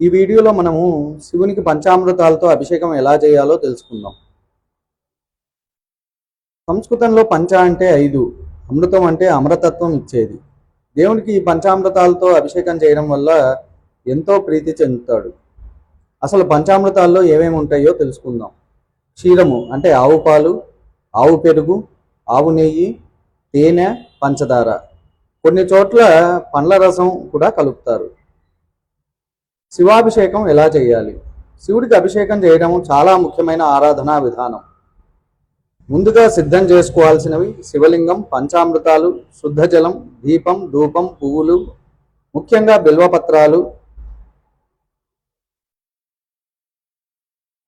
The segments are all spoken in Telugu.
ఈ వీడియోలో మనము శివునికి పంచామృతాలతో అభిషేకం ఎలా చేయాలో తెలుసుకుందాం. సంస్కృతంలో పంచ అంటే ఐదు అమృతం అంటే అమరతత్వం ఇచ్చేది. దేవునికి ఈ పంచామృతాలతో అభిషేకం చేయడం వల్ల ఎంతో ప్రీతి చెందుతాడు. అసలు పంచామృతాల్లో ఏమేమి ఉంటాయో తెలుసుకుందాం. క్షీరము అంటే ఆవు పాలు ఆవు పెరుగు ఆవు నెయ్యి తేనె పంచదార. కొన్ని చోట్ల పండ్ల రసం కూడా కలుపుతారు. శివాభిషేకం ఎలా చేయాలి? శివుడికి అభిషేకం చేయడం చాలా ముఖ్యమైన ఆరాధనా విధానం. ముందుగా సిద్ధం చేసుకోవాల్సినవి శివలింగం పంచామృతాలు శుద్ధ జలం దీపం ధూపం పువ్వులు ముఖ్యంగా బిల్వపత్రాలు.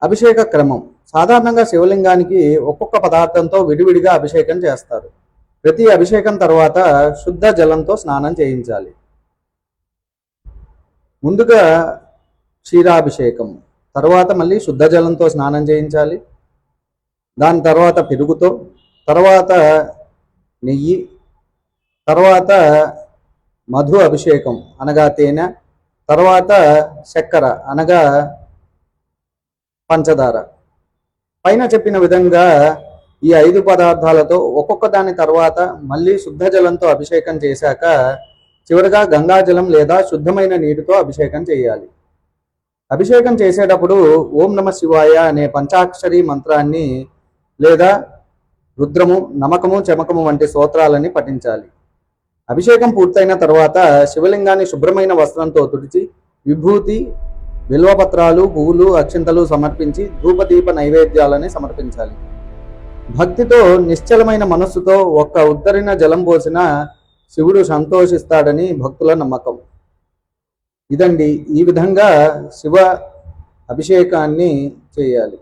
అభిషేక క్రమం. సాధారణంగా శివలింగానికి ఒక్కొక్క పదార్థంతో విడివిడిగా అభిషేకం చేస్తారు. ప్రతి అభిషేకం తర్వాత శుద్ధ జలంతో స్నానం చేయించాలి. ముందుగా క్షీరాభిషేకం తర్వాత మళ్ళీ శుద్ధ జలంతో స్నానం చేయించాలి. దాని తర్వాత పెరుగుతో తర్వాత నెయ్యి తర్వాత మధు అభిషేకం అనగా తేనె తర్వాత చక్కెర అనగా పంచదార. పైన చెప్పిన విధంగా ఈ ఐదు పదార్థాలతో ఒక్కొక్క దాని తర్వాత మళ్ళీ శుద్ధ జలంతో అభిషేకం చేశాక చివరిగా గంగాజలం లేదా శుద్ధమైన నీటితో అభిషేకం చేయాలి. అభిషేకం చేసేటప్పుడు ఓం నమ శివాయ అనే పంచాక్షరి మంత్రాన్ని లేదా రుద్రము నమకము చమకము వంటి స్తోత్రాలని పఠించాలి. అభిషేకం పూర్తయిన తర్వాత శివలింగాన్ని శుభ్రమైన వస్త్రంతో తుడిచి విభూతి విల్వపత్రాలు పువ్వులు అక్షింతలు సమర్పించి ధూపదీప నైవేద్యాలని సమర్పించాలి. భక్తితో నిశ్చలమైన మనస్సుతో ఒక్క ఉద్ధరిన జలం పోసిన శివుడు సంతోషిస్తాడని భక్తుల నమ్మకం. ఇదండి ఈ విధంగా శివ అభిషేకాన్ని చేయాలి.